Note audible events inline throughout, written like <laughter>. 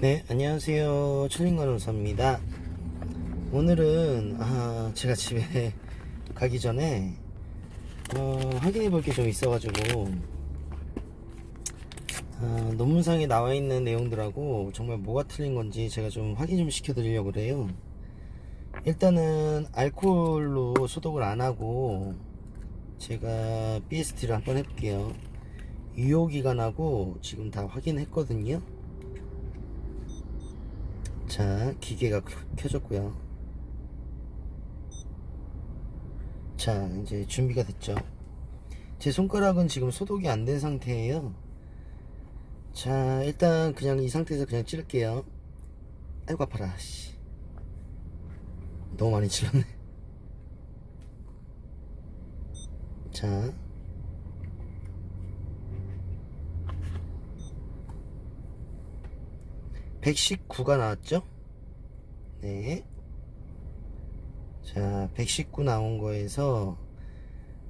네, 안녕하세요. 천린간호사입니다. 오늘은, 아, 제가 집에 <laughs> 가기 전에, 어, 확인해 볼 게 좀 있어가지고, 아, 논문상에 나와 있는 내용들하고 정말 뭐가 틀린 건지 제가 좀 확인 좀 시켜드리려고 그래요. 일단은, 알코올로 소독을 안 하고, 제가 BST를 한번 해볼게요. 유효기간하고 지금 다 확인했거든요. 자, 기계가 켜- 켜졌고요. 자, 이제 준비가 됐죠. 제 손가락은 지금 소독이 안 된 상태예요. 자, 일단 그냥 이 상태에서 그냥 찌를게요. 아이고 아파라. 씨. 너무 많이 찔렀네. 자. (119가) 나왔죠 네. 자, 119 나온 거에서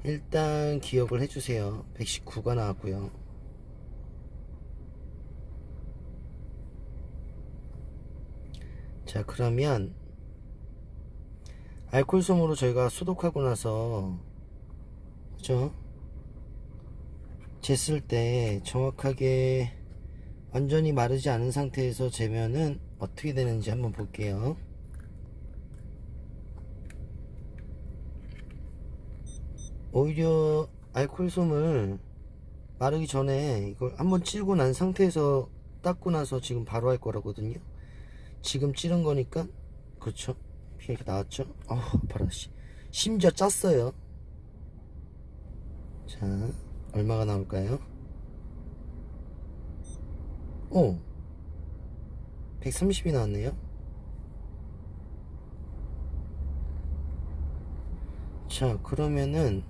일단 기억을 해주세요. 119가 나왔고요. 자, 그러면 알코올 솜으로 저희가 소독하고 나서 그죠? 쟀을 때 정확하게 완전히 마르지 않은 상태에서 재면은 어떻게 되는지 한번 볼게요. 오히려 알코올 솜을 마르기 전에 이걸 한번 찌고 난 상태에서 닦고 나서 지금 바로 할 거라거든요. 지금 찌른 거니까 그렇죠. 피가 나왔죠. 어우 아파라 씨. 심지어 짰어요. 자 얼마가 나올까요? 오 130이 나왔네요. 자 그러면은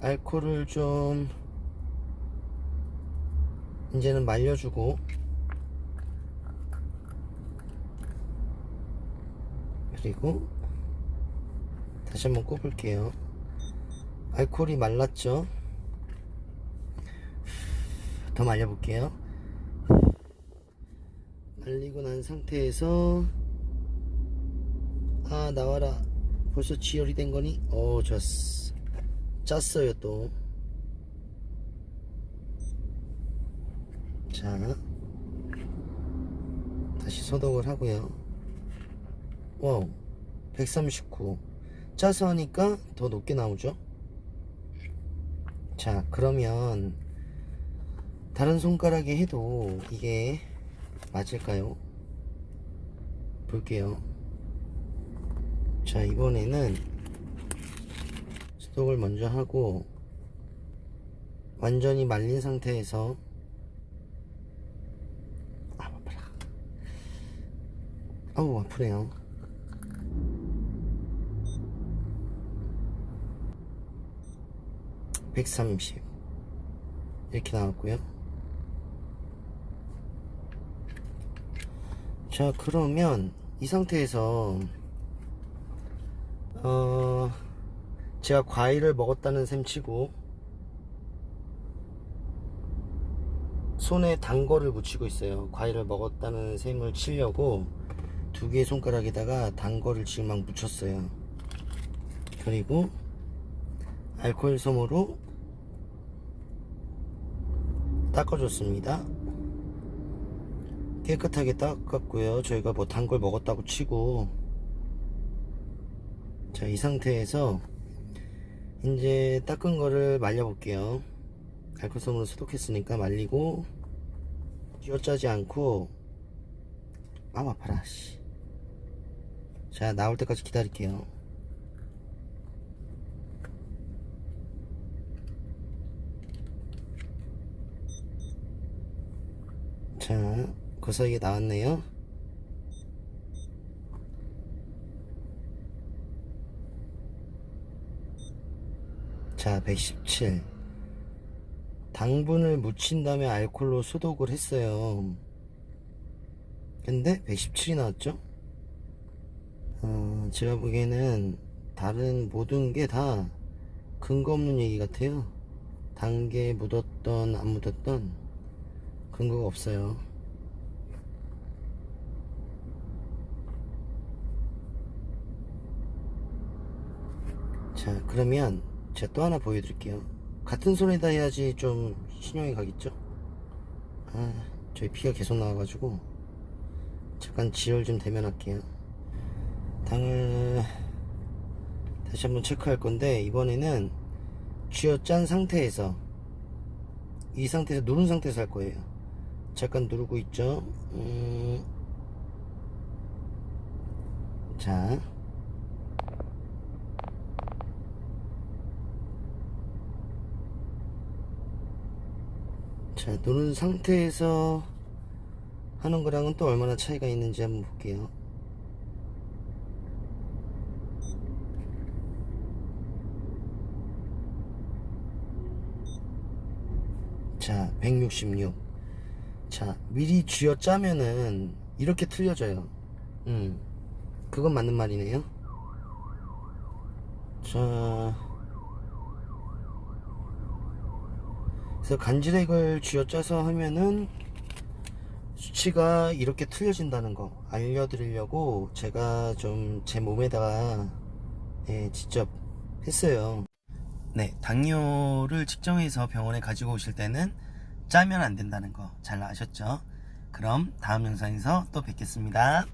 알코올을 좀 이제는 말려주고. 그리고 다시 한번 꼽을게요. 알코올이 말랐죠? 더 말려볼게요 말리고 난 상태에서 아 나와라 벌써 지혈이 된 거니? 어 좋았어 짰어요 또 자, 다시 소독을 하고요. 와우, 139. 짜서 하니까 더 높게 나오죠? 자, 그러면 다른 손가락에 해도 이게 맞을까요? 볼게요. 자, 이번에는 소독을 먼저 하고 완전히 말린 상태에서 아, 아파라. 아우, 아프네요. (130) 이렇게 나왔고요 자 그러면 이 상태에서 어 제가 과일을 먹었다는 셈 치고 손에 단 거를 묻히고 있어요. 과일을 먹었다는 셈을 치려고 두 개의 손가락에다가 단 거를 지금 막 묻혔어요. 그리고 알코올 솜으로 닦아줬습니다. 깨끗하게 닦았고요. 저희가 뭐 단 걸 먹었다고 치고 자, 이 상태에서 이제 닦은 거를 말려 볼게요. 알코올 솜으로 소독했으니까 말리고 쥐어짜지 않고 아 아파라 씨. 자 나올 때까지 기다릴게요 사이에 나왔네요 자 117 당분을 묻힌 다음에 알콜로 소독을 했어요. 근데 117이 나왔죠? 어, 제가 보기에는 다른 모든 게 다 근거 없는 얘기 같아요. 단계 묻었던 안 묻었던 근거가 없어요. 자 그러면 제가 또 하나 보여드릴게요. 같은 손에다 해야지 좀 신용이 가겠죠? 아 저희 피가 계속 나와가지고 잠깐 지혈 좀 대면할게요. 당을 다시 한번 체크할 건데 이번에는 쥐어 짠 상태에서 이 상태에서 누른 상태에서 할 거예요. 잠깐 누르고 있죠? 음... 자 자, 누른 상태에서 하는 거랑은 또 얼마나 차이가 있는지 한번 볼게요. 자, 166. 자, 미리 쥐어 짜면은 이렇게 틀려져요. 음, 그건 맞는 말이네요. 자, 그래서 간지렉을 쥐어짜서 하면은 수치가 이렇게 틀려진다는 거 알려드리려고 제가 좀 제 몸에다가 예, 직접 했어요. 네, 당뇨를 측정해서 병원에 가지고 오실 때는 짜면 안 된다는 거 잘 아셨죠? 그럼 다음 영상에서 또 뵙겠습니다.